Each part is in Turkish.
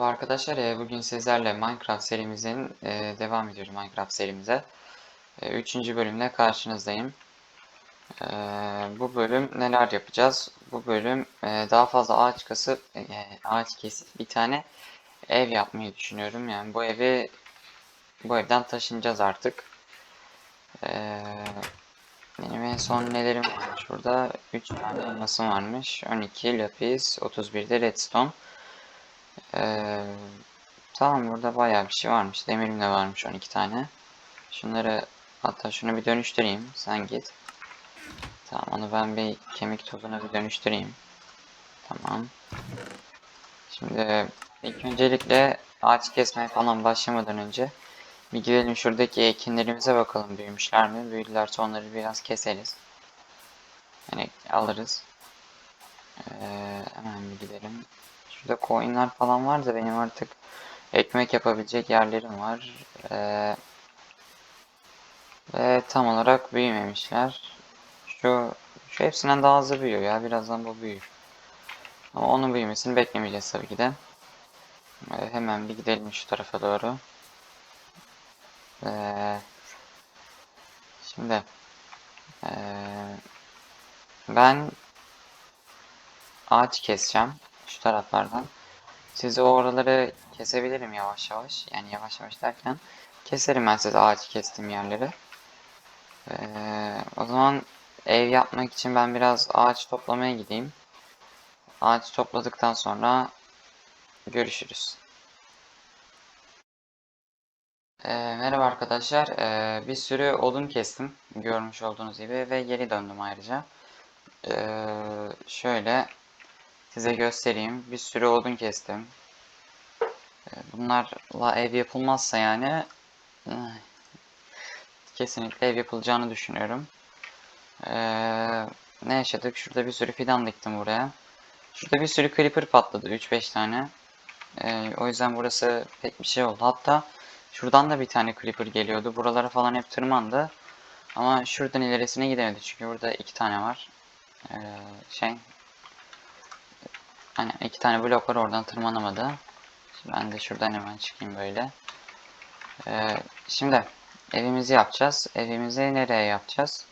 Merhaba arkadaşlar, Ee, bugün sizlerle Minecraft serimizin e, devam ediyoruz Minecraft serimize. E, Üçüncü bölümle karşınızdayım. E, Bu bölüm neler yapacağız? Bu bölüm e, daha fazla ağaç kasıp, e, ağaç kesip bir tane ev yapmayı düşünüyorum. Yani bu evi, bu evden taşınacağız artık. Benim en son nelerim var? Şurada 3 tane elmasım varmış. 12 lapis, 31 de redstone. Ee, tamam burada bayağı bir şey varmış. Demirim de varmış 12 tane. Şunları hatta şunu bir dönüştüreyim. Sen git. Tamam onu ben bir kemik tozuna bir dönüştüreyim. Tamam. Şimdi ilk öncelikle ağaç kesmeye falan başlamadan önce bir gidelim şuradaki ekinlerimize bakalım büyümüşler mi? Büyüdülerse onları biraz keseriz. Yani alırız. Ee, hemen bir gidelim. Şurada coinler falan var da benim artık ekmek yapabilecek yerlerim var. Ee, ve tam olarak büyümemişler. Şu, şu hepsinden daha hızlı büyüyor ya. Birazdan bu büyür. Ama onun büyümesini beklemeyeceğiz tabii ki de. Ee, hemen bir gidelim şu tarafa doğru. Ee, şimdi ee, ben ağaç keseceğim şu taraflardan. Size o oraları kesebilirim yavaş yavaş. Yani yavaş yavaş derken keserim ben size ağaç kestiğim yerleri. Ee, o zaman ev yapmak için ben biraz ağaç toplamaya gideyim. Ağaç topladıktan sonra görüşürüz. Ee, merhaba arkadaşlar. Ee, bir sürü odun kestim. Görmüş olduğunuz gibi ve geri döndüm ayrıca. Ee, şöyle size göstereyim. Bir sürü odun kestim. Ee, Bunlarla ev yapılmazsa yani eh, kesinlikle ev yapılacağını düşünüyorum. Ee, ne yaşadık? Şurada bir sürü fidan diktim buraya. Şurada bir sürü creeper patladı. 3-5 tane. Ee, o yüzden burası pek bir şey oldu. Hatta şuradan da bir tane creeper geliyordu. Buralara falan hep tırmandı. Ama şuradan ilerisine gidemedi. Çünkü burada iki tane var. Şey Hani iki tane blok var oradan tırmanamadı. Ben de şuradan hemen çıkayım böyle. Ee, şimdi evimizi yapacağız. Evimizi nereye yapacağız?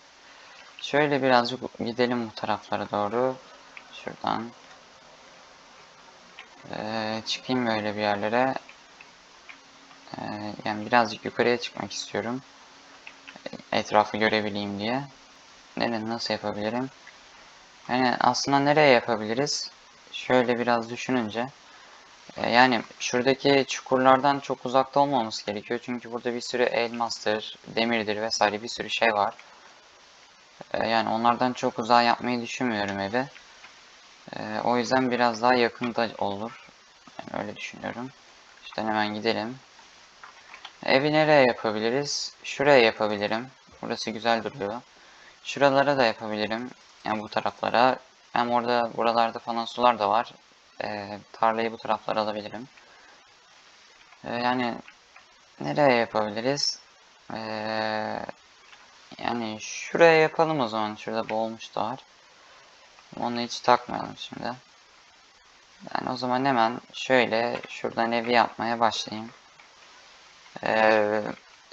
Şöyle birazcık gidelim bu taraflara doğru. Şuradan. Ee, çıkayım böyle bir yerlere. Ee, yani birazcık yukarıya çıkmak istiyorum. Etrafı görebileyim diye. Neden nasıl yapabilirim? Yani aslında nereye yapabiliriz? Şöyle biraz düşününce e, yani şuradaki çukurlardan çok uzakta olmamız gerekiyor. Çünkü burada bir sürü elmastır, demirdir vesaire bir sürü şey var. E, yani onlardan çok uzağa yapmayı düşünmüyorum evi. E, o yüzden biraz daha yakında olur. Yani öyle düşünüyorum. İşte hemen gidelim. Evi nereye yapabiliriz? Şuraya yapabilirim. Burası güzel duruyor. Şuralara da yapabilirim. Yani bu taraflara. Hem orada buralarda falan sular da var. Ee, tarlayı bu taraflara alabilirim. Ee, yani nereye yapabiliriz? Ee, yani şuraya yapalım o zaman. Şurada boğulmuş da var. Onu hiç takmayalım şimdi. Yani o zaman hemen şöyle şuradan evi yapmaya başlayayım. Ee,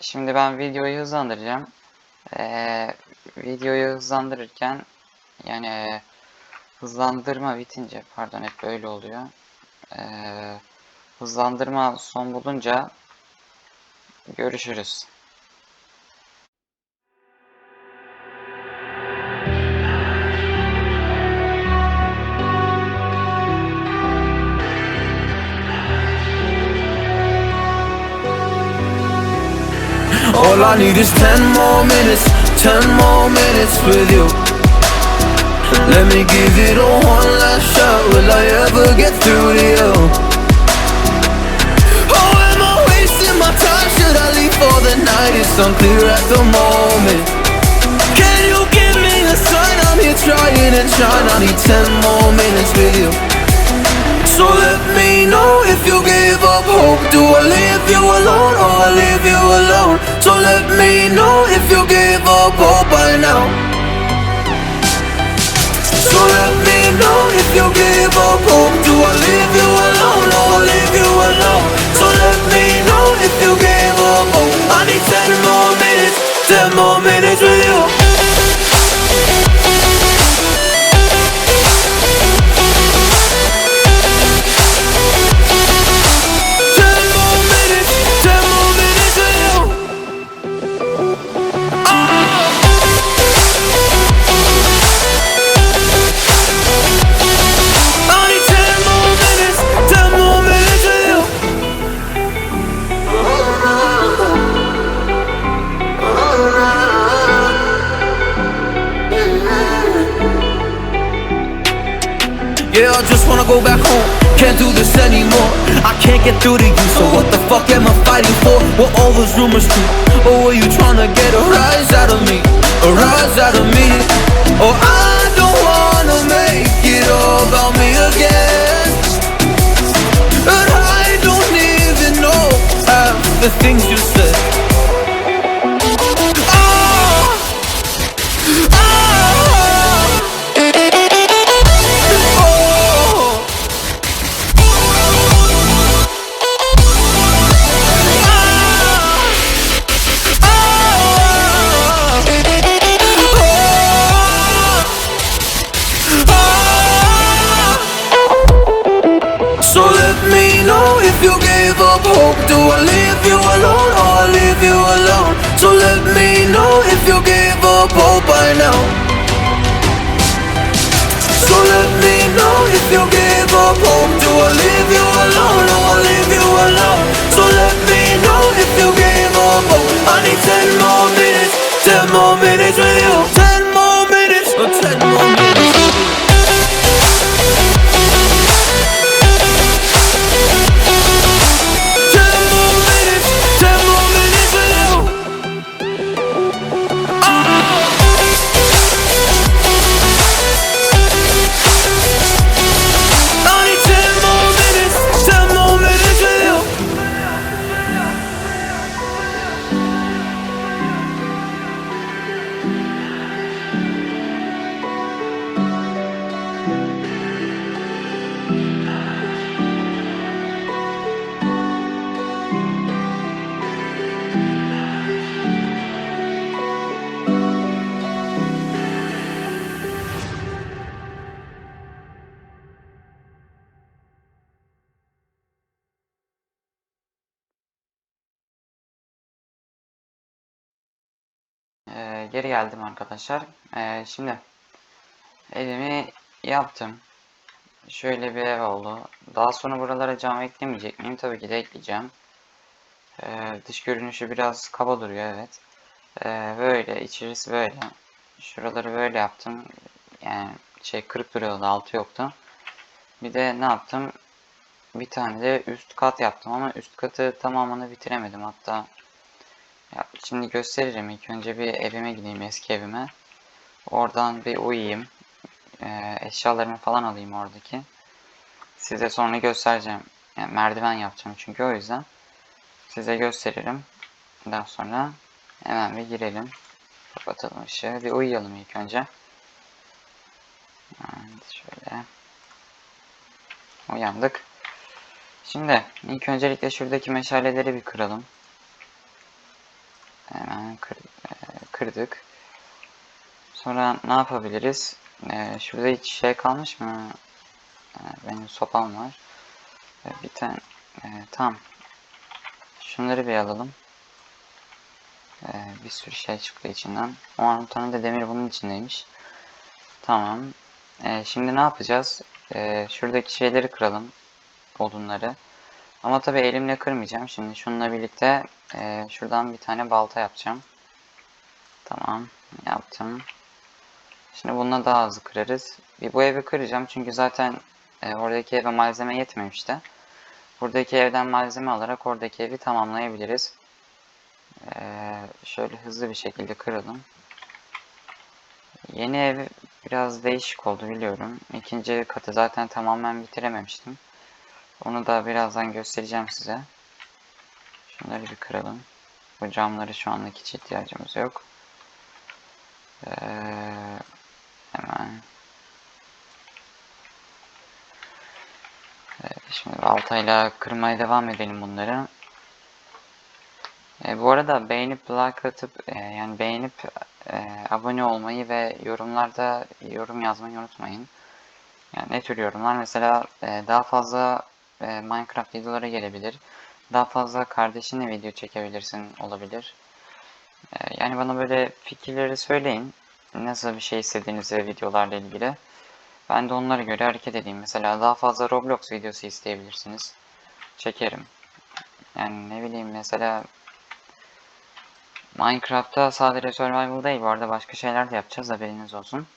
şimdi ben videoyu hızlandıracağım. Ee, videoyu hızlandırırken yani hızlandırma bitince pardon hep böyle oluyor. Ee, hızlandırma son bulunca görüşürüz. All I need is ten more minutes, ten more minutes with you. Let me give it a one last shot. Will I ever get through to you? Oh, am I wasting my time? Should I leave for the night? It's unclear at the moment. Can you give me a sign? I'm here trying and trying. I need ten more minutes with you. So let me know if you give up hope. Do I leave you alone or I leave you alone? So let me know if you give up hope by now. So let me know if you give up Do I leave you alone oh, I leave you alone? So let me know if you give up I need ten more minutes, ten more minutes with you all those rumors true? Or were you trying to get a rise out of me? A rise out of me? Oh, I Ee, geri geldim arkadaşlar. Ee, şimdi evimi yaptım. Şöyle bir ev oldu. Daha sonra buralara cam eklemeyecek miyim? Tabii ki de ekleyeceğim. Ee, dış görünüşü biraz kaba duruyor evet. Ee, böyle içerisi böyle. Şuraları böyle yaptım. Yani şey kırık duruyordu altı yoktu. Bir de ne yaptım? Bir tane de üst kat yaptım ama üst katı tamamını bitiremedim hatta. Ya şimdi gösteririm. İlk önce bir evime gideyim eski evime. Oradan bir uyuyayım. Ee, eşyalarımı falan alayım oradaki. Size sonra göstereceğim. Yani merdiven yapacağım çünkü o yüzden. Size gösteririm. Daha sonra hemen bir girelim. Kapatalım ışığı. Bir uyuyalım ilk önce. Evet, şöyle. Uyandık. Şimdi ilk öncelikle şuradaki meşaleleri bir kıralım. Hemen kır- e, kırdık. Sonra ne yapabiliriz? E, şurada hiç şey kalmış mı? E, benim sopam var. E, bir tane e, tam. Şunları bir alalım. E, bir sürü şey çıktı içinden. 10 tane de demir bunun içindeymiş. Tamam. E, şimdi ne yapacağız? E, şuradaki şeyleri kıralım. Odunları. Ama tabii elimle kırmayacağım. Şimdi şununla birlikte e, şuradan bir tane balta yapacağım. Tamam. Yaptım. Şimdi bununla daha hızlı kırarız. Bir bu evi kıracağım çünkü zaten e, oradaki eve malzeme yetmemişti. Buradaki evden malzeme alarak oradaki evi tamamlayabiliriz. E, şöyle hızlı bir şekilde kıralım. Yeni ev biraz değişik oldu biliyorum. İkinci katı zaten tamamen bitirememiştim. Onu da birazdan göstereceğim size. Şunları bir kıralım. Bu camları şu anlık hiç ihtiyacımız yok. Ee, hemen. Evet, şimdi baltayla kırmaya devam edelim bunları. Ee, bu arada beğenip like atıp e, yani beğenip e, abone olmayı ve yorumlarda yorum yazmayı unutmayın. Yani ne tür yorumlar? Mesela e, daha fazla e, Minecraft videoları gelebilir. Daha fazla kardeşinle video çekebilirsin olabilir. E, yani bana böyle fikirleri söyleyin. Nasıl bir şey istediğinizi videolarla ilgili. Ben de onlara göre hareket edeyim. Mesela daha fazla Roblox videosu isteyebilirsiniz. Çekerim. Yani ne bileyim mesela Minecraft'ta sadece survival değil bu arada başka şeyler de yapacağız haberiniz olsun.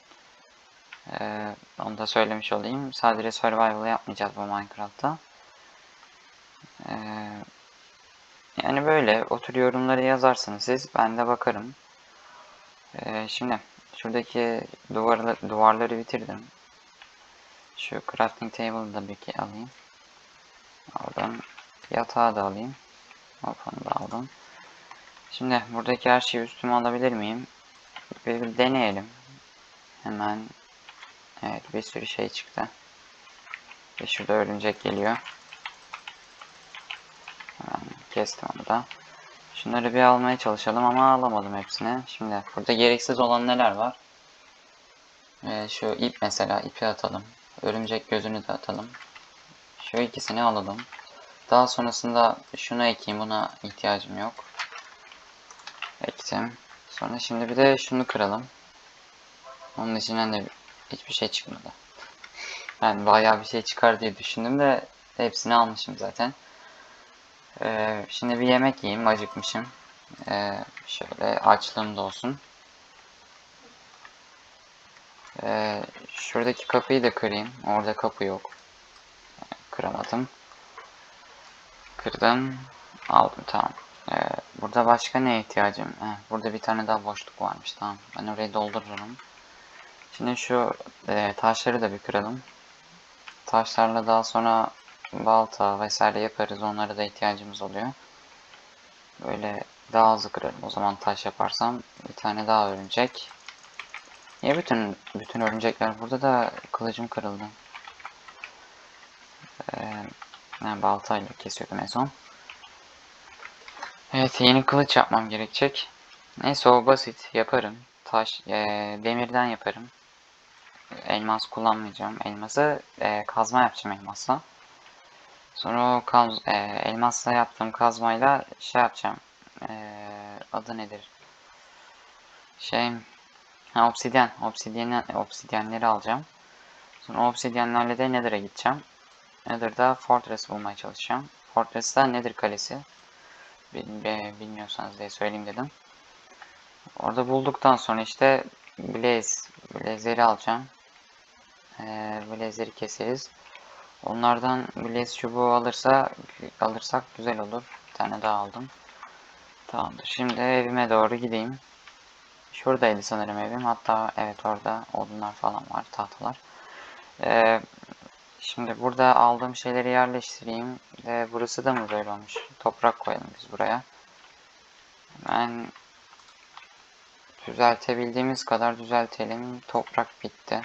Ee, onu da söylemiş olayım. Sadece survival yapmayacağız bu Minecraft'ta. Ee, yani böyle otur yorumları yazarsınız siz ben de bakarım. Ee, şimdi şuradaki duvarla, duvarları bitirdim. Şu crafting table'ı da bir alayım. Aldım. Yatağı da alayım. Hop onu da aldım. Şimdi buradaki her şeyi üstüme alabilir miyim? Bir, bir deneyelim. Hemen evet bir sürü şey çıktı. Ve şurada örümcek geliyor. Kestim onu da. Şunları bir almaya çalışalım ama alamadım hepsini. Şimdi burada gereksiz olan neler var? Ee, şu ip mesela ipi atalım. Örümcek gözünü de atalım. Şu ikisini alalım. Daha sonrasında şunu ekeyim. Buna ihtiyacım yok. Ektim. Sonra şimdi bir de şunu kıralım. Onun içinden de hiçbir şey çıkmadı. Ben bayağı bir şey çıkar diye düşündüm de hepsini almışım zaten. Ee, şimdi bir yemek yiyeyim. Acıkmışım. Ee, şöyle açlığım da olsun. Ee, şuradaki kapıyı da kırayım. Orada kapı yok. Kıramadım. Kırdım. Aldım tamam. Ee, burada başka neye ihtiyacım? Heh, burada bir tane daha boşluk varmış. Tamam. Ben orayı doldururum. Şimdi şu e, taşları da bir kıralım. Taşlarla daha sonra balta vesaire yaparız. Onlara da ihtiyacımız oluyor. Böyle daha hızlı kırarım. O zaman taş yaparsam bir tane daha örümcek. Niye bütün bütün örümcekler burada da kılıcım kırıldı. Ee, ben baltayla kesiyordum en son. Evet yeni kılıç yapmam gerekecek. Neyse o basit yaparım. Taş e, demirden yaparım. Elmas kullanmayacağım. Elması e, kazma yapacağım elmasla. Sonra o kaz, e, elmasla yaptığım kazmayla şey yapacağım. E, adı nedir? Şey ha, obsidyen. Obsidyen, obsidyenleri alacağım. Sonra obsidyenlerle de Nether'a gideceğim. Nether'da Fortress bulmaya çalışacağım. Fortress'ta Nether kalesi. Bil, bilmiyorsanız diye söyleyeyim dedim. Orada bulduktan sonra işte Blaze, Blaze'leri alacağım. Ee, Blaze'leri keseriz. Onlardan Blaze çubuğu alırsa alırsak güzel olur. Bir tane daha aldım. Tamamdır. Şimdi evime doğru gideyim. Şuradaydı sanırım evim. Hatta evet orada odunlar falan var, tahtalar. Ee, şimdi burada aldığım şeyleri yerleştireyim. Ve burası da mı böyle olmuş? Toprak koyalım biz buraya. Hemen düzeltebildiğimiz kadar düzeltelim. Toprak bitti.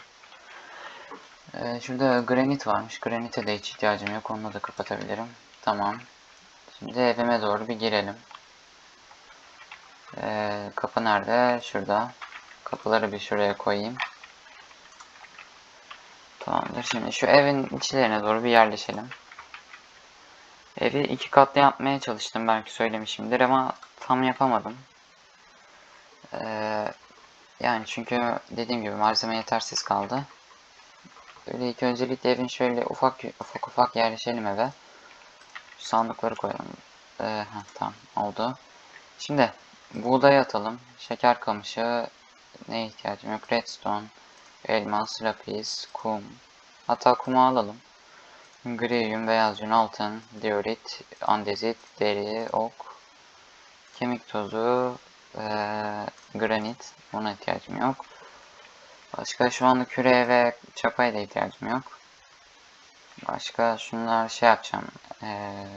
Ee, şurada granit varmış. Granite de hiç ihtiyacım yok. Onu da kapatabilirim. Tamam. Şimdi evime doğru bir girelim. Ee, kapı nerede? Şurada. Kapıları bir şuraya koyayım. Tamamdır. Şimdi şu evin içlerine doğru bir yerleşelim. Evi iki katlı yapmaya çalıştım. Belki söylemişimdir ama tam yapamadım. Ee, yani çünkü dediğim gibi malzeme yetersiz kaldı. Böyle ilk öncelikle evin şöyle ufak ufak ufak yerleşelim eve. Şu sandıkları koyalım. Ee, heh, tamam oldu. Şimdi buğday atalım. Şeker kamışı. Ne ihtiyacım yok? Redstone. Elmas, lapis, kum. Hatta kumu alalım. Grium, beyaz yün, altın, diorit, andezit, deri, ok, kemik tozu, ee, granit. Buna ihtiyacım yok. Başka şu anda küreye ve çapaya da ihtiyacım yok. Başka şunlar şey yapacağım. Ee,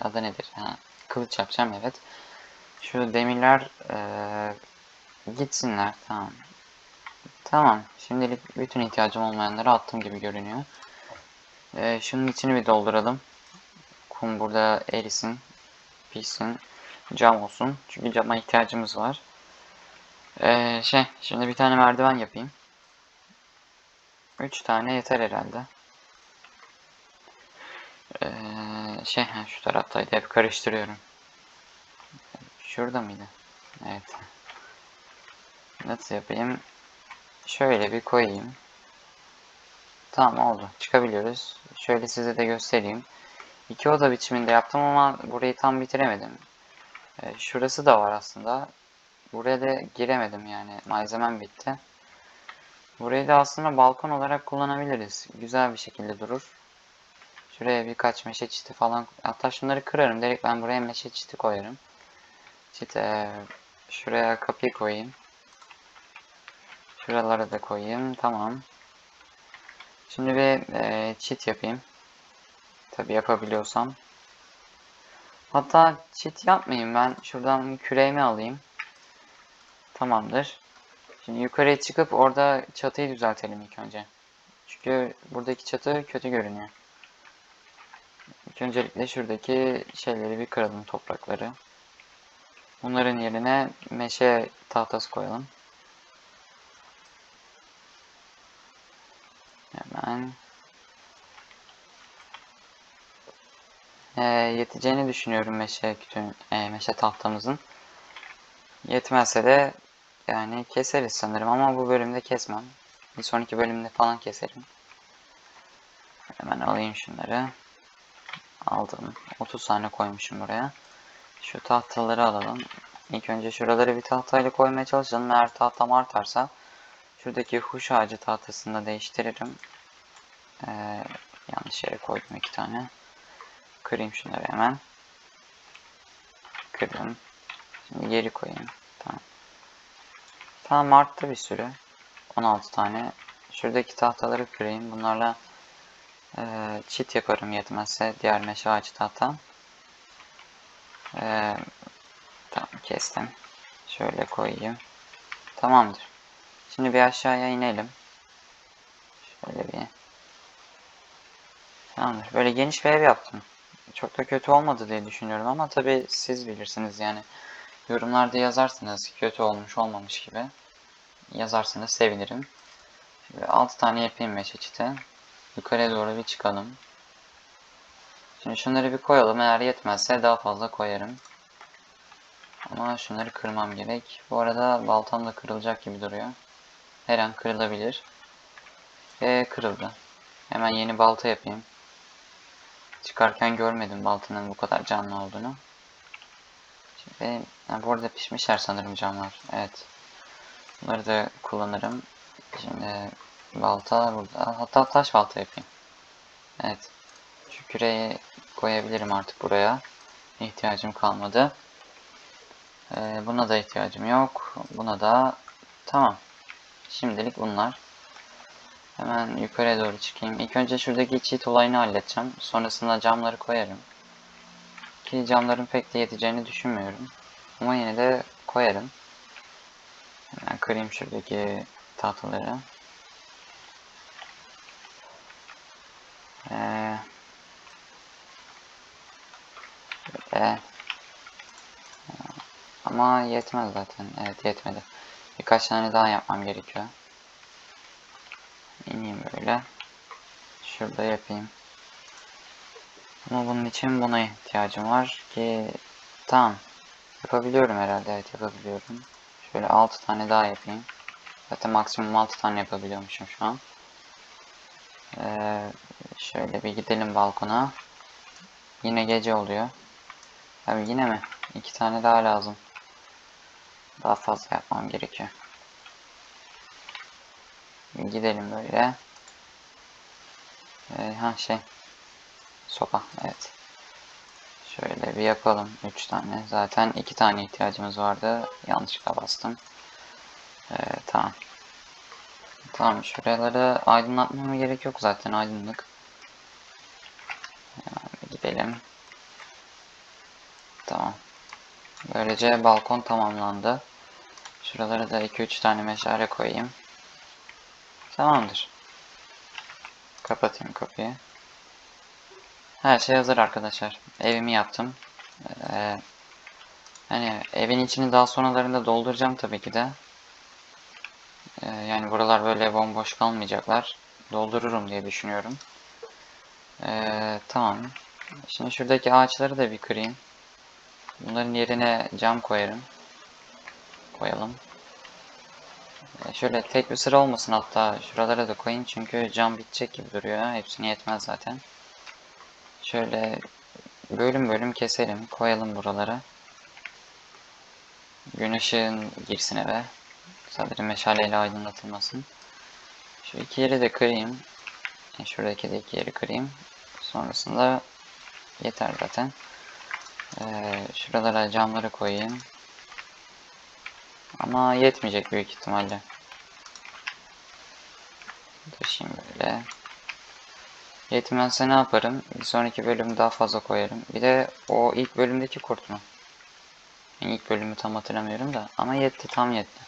adı nedir? Ha, kılıç yapacağım evet. Şu demirler ee, gitsinler. Tamam. Tamam. Şimdilik bütün ihtiyacım olmayanları attım gibi görünüyor. Ee, şunun içini bir dolduralım. Kum burada erisin. Pişsin. Cam olsun. Çünkü cama ihtiyacımız var. Ee, şey, şimdi bir tane merdiven yapayım. 3 tane yeter herhalde. Ee, şey, ha, şu taraftaydı. Hep karıştırıyorum. Şurada mıydı? Evet. Nasıl yapayım? Şöyle bir koyayım. Tamam oldu. Çıkabiliyoruz. Şöyle size de göstereyim. İki oda biçiminde yaptım ama burayı tam bitiremedim. Ee, şurası da var aslında. Buraya da giremedim yani. Malzemem bitti. Burayı da aslında balkon olarak kullanabiliriz. Güzel bir şekilde durur. Şuraya birkaç meşe çiti falan. Hatta şunları kırarım. Direkt ben buraya meşe çiti koyarım. Çite. Şuraya kapıyı koyayım. Şuralara da koyayım. Tamam. Şimdi bir e, çit yapayım. Tabi yapabiliyorsam. Hatta çit yapmayayım ben. Şuradan küreğimi alayım. Tamamdır. Şimdi yukarıya çıkıp orada çatıyı düzeltelim ilk önce. Çünkü buradaki çatı kötü görünüyor. İlk öncelikle şuradaki şeyleri bir kıralım toprakları. Bunların yerine meşe tahtası koyalım. Hemen. Ee, yeteceğini düşünüyorum meşe kütüğün, e, meşe tahtamızın. Yetmezse de yani keseriz sanırım ama bu bölümde kesmem. Bir sonraki bölümde falan keserim. Hemen alayım şunları. Aldım. 30 tane koymuşum buraya. Şu tahtaları alalım. İlk önce şuraları bir tahtayla koymaya çalışalım. Eğer tahtam artarsa şuradaki huş ağacı tahtasını da değiştiririm. Ee, yanlış yere koydum iki tane. Kırayım şunları hemen. Kırdım. Şimdi geri koyayım. Tamam. Arttı bir sürü. 16 tane. Şuradaki tahtaları kırayım. Bunlarla ee, çit yaparım yetmezse diğer meşe ağacı tahtam. Ee, tamam kestim. Şöyle koyayım. Tamamdır. Şimdi bir aşağıya inelim. Şöyle bir. Tamamdır. Böyle geniş bir ev yaptım. Çok da kötü olmadı diye düşünüyorum ama tabi siz bilirsiniz yani. Yorumlarda yazarsınız kötü olmuş olmamış gibi. Yazarsanız sevinirim. Şimdi 6 tane yapayım meşe çiti. Yukarıya doğru bir çıkalım. Şimdi şunları bir koyalım. Eğer yetmezse daha fazla koyarım. Ama şunları kırmam gerek. Bu arada baltam da kırılacak gibi duruyor. Her an kırılabilir. Ve kırıldı. Hemen yeni balta yapayım. Çıkarken görmedim baltanın bu kadar canlı olduğunu. Şimdi, ha, bu arada pişmişler sanırım camlar. Evet. Bunları da kullanırım. Şimdi balta burada. Hatta taş balta yapayım. Evet. Şu küreyi koyabilirim artık buraya. İhtiyacım kalmadı. Ee, buna da ihtiyacım yok. Buna da tamam. Şimdilik bunlar. Hemen yukarıya doğru çıkayım. İlk önce şuradaki cheat olayını halledeceğim. Sonrasında camları koyarım. Ki camların pek de yeteceğini düşünmüyorum. Ama yine de koyarım. Hemen kırayım şuradaki tahtaları. Ee, böyle. Ama yetmez zaten. Evet yetmedi. Birkaç tane daha yapmam gerekiyor. İneyim böyle. Şurada yapayım. Ama bunun için buna ihtiyacım var ki tamam. Yapabiliyorum herhalde. Evet yapabiliyorum. Şöyle 6 tane daha yapayım. Zaten maksimum 6 tane yapabiliyormuşum şu an. Ee, şöyle bir gidelim balkona. Yine gece oluyor. Abi yine mi? İki tane daha lazım. Daha fazla yapmam gerekiyor. Gidelim böyle. Ee, ha şey. Sopa. Evet. Şöyle bir yapalım. Üç tane. Zaten iki tane ihtiyacımız vardı. Yanlışlıkla bastım. Ee, tamam. Tamam şuraları aydınlatmama gerek yok zaten aydınlık. Yani gidelim. Tamam. Böylece balkon tamamlandı. Şuralara da 2-3 tane meşale koyayım. Tamamdır. Kapatayım kapıyı. Her şey hazır arkadaşlar. Evimi yaptım. Ee, hani evin içini daha sonralarında dolduracağım tabii ki de. Ee, yani buralar böyle bomboş kalmayacaklar. Doldururum diye düşünüyorum. Ee, tamam. Şimdi şuradaki ağaçları da bir kırayım. Bunların yerine cam koyarım. Koyalım. Ee, şöyle tek bir sıra olmasın hatta şuralara da koyayım çünkü cam bitecek gibi duruyor. Hepsine yetmez zaten. Şöyle bölüm bölüm keselim. Koyalım buralara. Gün ışığın girsin eve. Sadece meşaleyle aydınlatılmasın. Şu iki yeri de kırayım. Şuradaki de iki yeri kırayım. Sonrasında yeter zaten. Ee, şuralara camları koyayım. Ama yetmeyecek büyük ihtimalle. Taşıyayım böyle. Yetmezse ne yaparım? Bir sonraki bölüm daha fazla koyarım. Bir de o ilk bölümdeki kurt mu? Yani ilk bölümü tam hatırlamıyorum da. Ama yetti, tam yetti.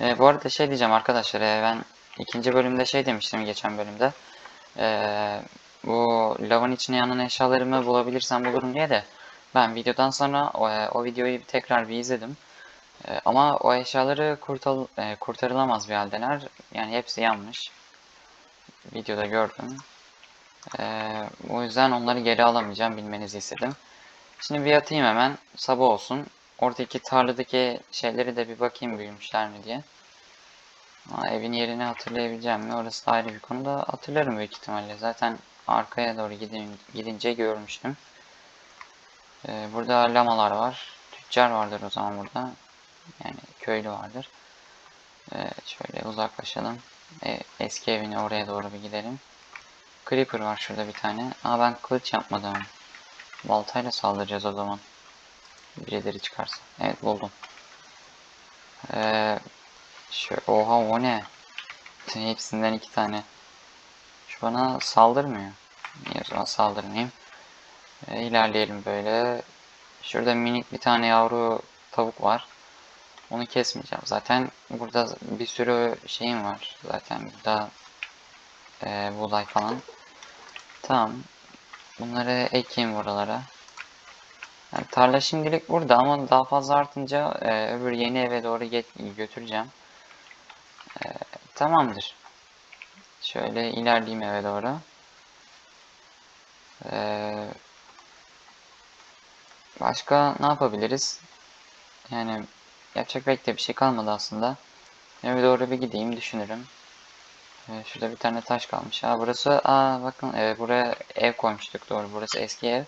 Ee, bu arada şey diyeceğim arkadaşlar. ee, ben ikinci bölümde şey demiştim geçen bölümde. Ee, bu lavın içine yanan eşyalarımı bulabilirsem bulurum diye de. Ben videodan sonra o, e, o videoyu tekrar bir izledim. Ee, ama o eşyaları kurtal, e, kurtarılamaz bir haldeler. Yani hepsi yanmış. Videoda gördüm. Ee, o yüzden onları geri alamayacağım bilmenizi istedim. Şimdi bir yatayım hemen. Sabah olsun. Oradaki tarladaki şeyleri de bir bakayım büyümüşler mi diye. Ama evin yerini hatırlayabileceğim mi? Orası da ayrı bir konu da hatırlarım büyük ihtimalle. Zaten arkaya doğru gidin, gidince görmüştüm. Ee, burada lamalar var. Tüccar vardır o zaman burada. Yani köylü vardır. Ee, şöyle uzaklaşalım. Ee, eski evine oraya doğru bir gidelim. Creeper var şurada bir tane. Aa ben kılıç yapmadım. Baltayla saldıracağız o zaman. Birileri çıkarsa. Evet buldum. Ee, şu, oha o ne? Hepsinden iki tane. Şu bana saldırmıyor. Niye o zaman saldırmayayım. Ee, ilerleyelim böyle. Şurada minik bir tane yavru tavuk var. Onu kesmeyeceğim. Zaten burada bir sürü şeyim var. Zaten burada e, buğday falan. Tamam. Bunları ekeyim buralara. Yani tarla şimdilik burada ama daha fazla artınca e, öbür yeni eve doğru götüreceğim. E, tamamdır. Şöyle ilerleyeyim eve doğru. E, başka ne yapabiliriz? Yani yapacak pek de bir şey kalmadı aslında. Eve doğru bir gideyim düşünürüm. Ee, şurada bir tane taş kalmış. Ha burası aa bakın e, buraya ev koymuştuk doğru. Burası eski ev.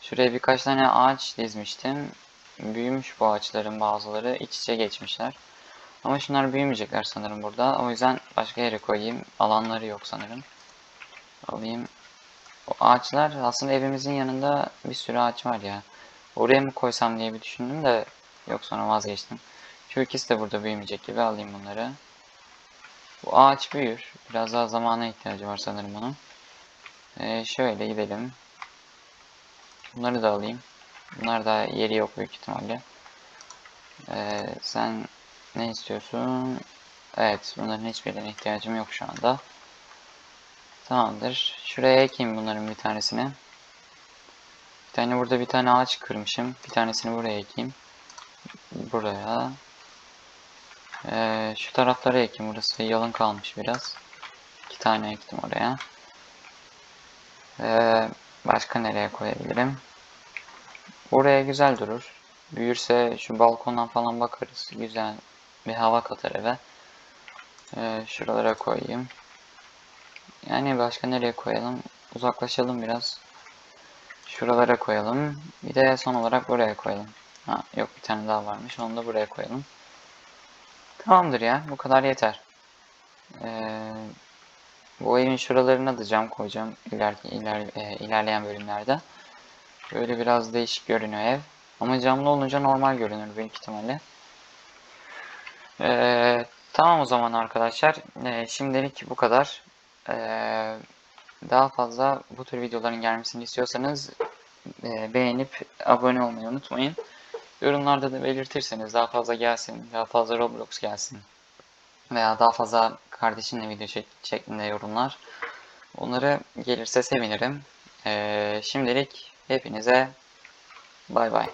Şuraya birkaç tane ağaç dizmiştim. Büyümüş bu ağaçların bazıları. iç içe geçmişler. Ama şunlar büyümeyecekler sanırım burada. O yüzden başka yere koyayım. Alanları yok sanırım. Alayım. O ağaçlar aslında evimizin yanında bir sürü ağaç var ya. Oraya mı koysam diye bir düşündüm de yok sonra vazgeçtim. Şu ikisi de burada büyümeyecek gibi alayım bunları. Bu ağaç büyür. Biraz daha zamana ihtiyacı var sanırım onun. Ee, şöyle gidelim. Bunları da alayım. Bunlar da yeri yok büyük ihtimalle. Ee, sen ne istiyorsun? Evet, bunların hiçbirine ihtiyacım yok şu anda. Tamamdır. Şuraya ekeyim bunların bir tanesini. Bir tane burada bir tane ağaç kırmışım. Bir tanesini buraya ekeyim. Buraya. Ee, şu taraflara ekeyim. Burası yalın kalmış biraz. İki tane ektim oraya. Ee, başka nereye koyabilirim? Oraya güzel durur. Büyürse şu balkondan falan bakarız. Güzel bir hava katar eve. Ee, şuralara koyayım. Yani başka nereye koyalım? Uzaklaşalım biraz. Şuralara koyalım. Bir de son olarak buraya koyalım. Ha, yok bir tane daha varmış. Onu da buraya koyalım. Tamamdır ya. Bu kadar yeter. Ee, bu evin şuralarına da cam koyacağım. İler, iler, e, ilerleyen bölümlerde. Böyle biraz değişik görünüyor ev. Ama camlı olunca normal görünür büyük ihtimalle. Ee, tamam o zaman arkadaşlar. Ee, şimdilik bu kadar. Ee, daha fazla bu tür videoların gelmesini istiyorsanız e, beğenip abone olmayı unutmayın. Yorumlarda da belirtirseniz daha fazla gelsin, daha fazla Roblox gelsin veya daha fazla kardeşimle video şek şeklinde yorumlar. Onları gelirse sevinirim. Ee, şimdilik hepinize bay bay.